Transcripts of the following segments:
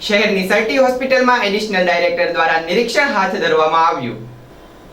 શહેરની સર્ટી હોસ્પિટલમાં additional director દ્વારા નિરીક્ષણ હાથ ધરવામાં આવ્યું.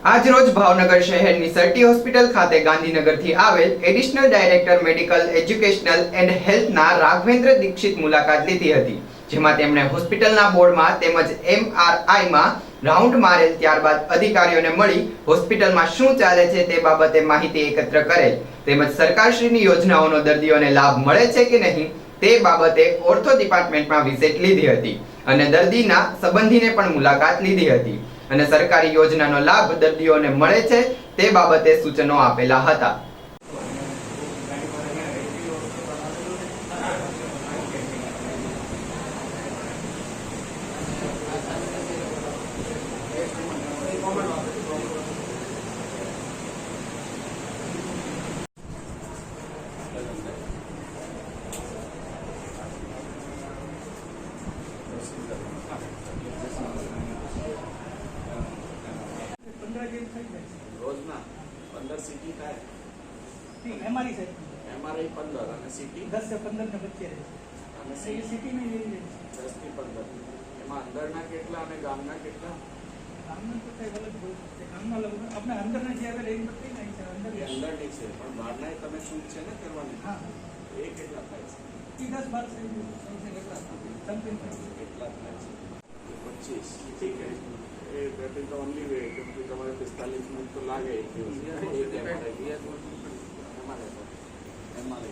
આજરોજ ભાવનગર શહેરની સર્ટી હોસ્પિટલ ખાતે ગાંધીનગરથી આવેલ additional director medical educational and હેલ્થના Raghavendra Dixit મુલાકાત લીધી હતી, જેમાં તેમણે હોસ્પિટલના બોર્ડમાં તેમજ એમઆરઆઈમાં રાઉન્ડ મારેલ ત્યારબાદ અધિકારીઓને મળી હોસ્પિટલમાં શું ચાલે છે તે બાબતે માહિતી એકત્ર કરેલ. તેમજ સરકારશ્રીની યોજનાઓનો દર્દીઓને લાભ મળે છે કે નહીં તે બાબતે ઓર્થો ડિપાર્ટમેન્ટમાં વિઝિટ લીધી હતી અને દર્દીના સંબંધીને પણ મુલાકાત લીધી હતી. અને સરકારી યોજનાનો લાભ દર્દીઓને મળે છે તે બાબતે સૂચનો આપેલા હતા. પંદર સીટી થાય. ઠીક અમારી સાઈડ એમઆરઆઈ પંદર અને સીટી? દસથી પંદર ને વચ્ચે અને સીટી? નહીં લઈ જાય દસથી પંદર. એમાં અંદરના કેટલા અને ગામના કેટલા? ગામના તો કઈ અલગ ગામના લોકો આપણે અંદરના જે આવે એની બધી નહીં છે અંદર અંદરની છે પણ બહારના તમે શું છે ને કરવાની? હા. એ કેટલા થાય છે? એ દસ બાર સમથિંગ કેટલા થાય છે? પચીસ. ઠીક છે. એ that is the only way કેમ કે તમારે પિસ્તાલીસ મિનિટ તો MRI. MRI.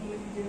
બધી જે